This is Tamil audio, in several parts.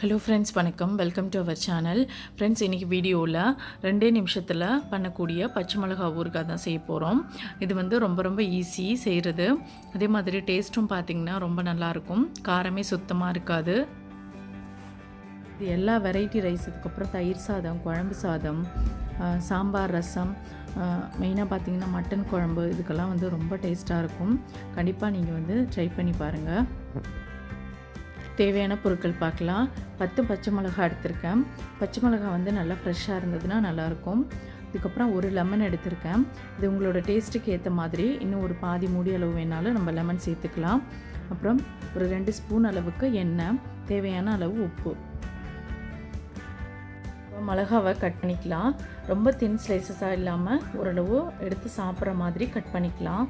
ஹலோ ஃப்ரெண்ட்ஸ் வணக்கம். Welcome to our channel friends இன்றைக்கி வீடியோவில் ரெண்டே நிமிஷத்தில் பண்ணக்கூடிய பச்சை மிளகா ஊறுகாய் தான் செய்ய போகிறோம் இது வந்து ரொம்ப ரொம்ப ஈஸி செய்கிறது அதே மாதிரி டேஸ்ட்டும் பார்த்திங்கன்னா ரொம்ப நல்லாயிருக்கும் காரமே சுத்தமாக இருக்காது. இது எல்லா வெரைட்டி ரைஸ் இதுக்கப்புறம் தயிர் சாதம் குழம்பு சாதம் சாம்பார் ரசம் மெயினாக பார்த்தீங்கன்னா மட்டன் குழம்பு இதுக்கெல்லாம் வந்து ரொம்ப டேஸ்ட்டாக இருக்கும். கண்டிப்பாக நீங்கள் வந்து ட்ரை பண்ணி பாருங்கள் தேவையான பொருட்கள் பார்க்கலாம். பத்து பச்சை மிளகா எடுத்திருக்கேன். பச்சை மிளகா வந்து நல்லா ஃப்ரெஷ்ஷாக இருந்ததுன்னா நல்லாயிருக்கும். இதுக்கப்புறம் ஒரு லெமன் எடுத்திருக்கேன். இது உங்களோட டேஸ்ட்டுக்கு ஏற்ற மாதிரி இன்னும் ஒரு பாதி மூடி அளவு வேணாலும் நம்ம லெமன் சேர்த்துக்கலாம். அப்புறம் ஒரு ரெண்டு ஸ்பூன் அளவுக்கு எண்ணெய் தேவையான அளவு உப்பு. மிளகாவை கட் பண்ணிக்கலாம். ரொம்ப தின் ஸ்லைசஸாக இல்லாமல் ஓரளவு எடுத்து சாப்பிட்ற மாதிரி கட் பண்ணிக்கலாம்.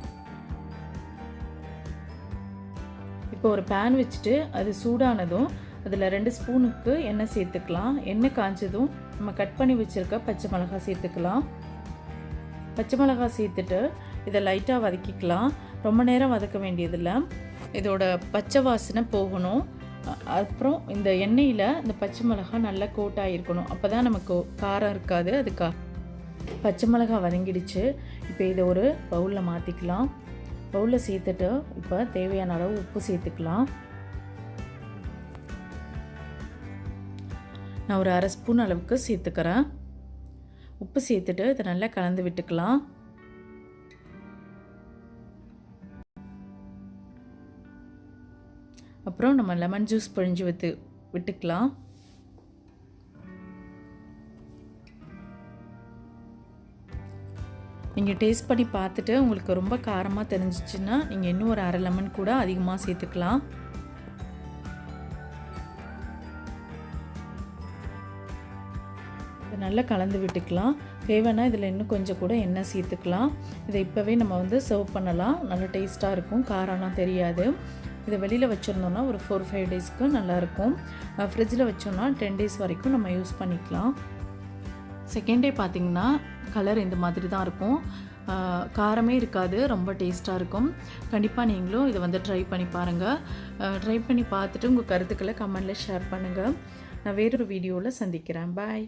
இப்போ ஒரு பேன் வச்சுட்டு அது சூடானதும் அதில் ரெண்டு ஸ்பூனுக்கு எண்ணெய் சேர்த்துக்கலாம். எண்ணெய் காஞ்சதும் நம்ம கட் பண்ணி வச்சுருக்க பச்சை மிளகாய் சேர்த்துக்கலாம். பச்சை மிளகாய் சேர்த்துட்டு இதை லைட்டாக வதக்கிக்கலாம். ரொம்ப நேரம் வதக்க வேண்டியதில்லை. இதோட பச்சை வாசனை போகணும். அப்புறம் இந்த எண்ணெயில் இந்த பச்சை மிளகாய் நல்லா கோட்டாக இருக்கணும் அப்போ தான் நமக்கு காரம் இருக்காது. அதுக்காக பச்சை மிளகாய் வதங்கிடுச்சு. இப்போ இதை ஒரு பவுலில் மாற்றிக்கலாம் பவுலில் சேர்த்துட்டு இப்போ தேவையான அளவு உப்பு சேர்த்துக்கலாம். நான் ஒரு அரை ஸ்பூன் அளவுக்கு சேர்த்துக்கிறேன். உப்பு சேர்த்துட்டு இதை நல்லா கலந்து விட்டுக்கலாம். அப்புறம் நம்ம லெமன் ஜூஸ் பிழிஞ்சு விட்டு விட்டுக்கலாம். நீங்கள் டேஸ்ட் பண்ணி பார்த்துட்டு உங்களுக்கு ரொம்ப காரமாக தெரிஞ்சிச்சுன்னா நீங்கள் இன்னும் ஒரு அரை லெமன் கூட அதிகமாக சேர்த்துக்கலாம். இதை நல்லா கலந்து விட்டுக்கலாம். தேவைன்னா இதில் இன்னும் கொஞ்சம் கூட எண்ணெய் சேர்த்துக்கலாம். இதை இப்போவே நம்ம வந்து சர்வ் பண்ணலாம். நல்லா டேஸ்ட்டாக இருக்கும். காரம்லாம் தெரியாது. இதை வெளியில் வச்சுருந்தோம்னா ஒரு ஃபோர் ஃபைவ் டேஸ்க்கு நல்லாயிருக்கும் ஃப்ரிட்ஜில் வச்சோம்னா டென் டேஸ் வரைக்கும் நம்ம யூஸ் பண்ணிக்கலாம். செகண்ட் டே பார்த்திங்கன்னா கலர் இந்த மாதிரி தான் இருக்கும். காரமே இருக்காது ரொம்ப டேஸ்ட்டாக இருக்கும். கண்டிப்பாக நீங்களும் இதை வந்து ட்ரை பண்ணி பாருங்கள் ட்ரை பண்ணி பார்த்துட்டு உங்கள் கருத்துக்களை கமெண்டில் ஷேர் பண்ணுங்கள் நான் வேறொரு வீடியோவில் சந்திக்கிறேன். பாய்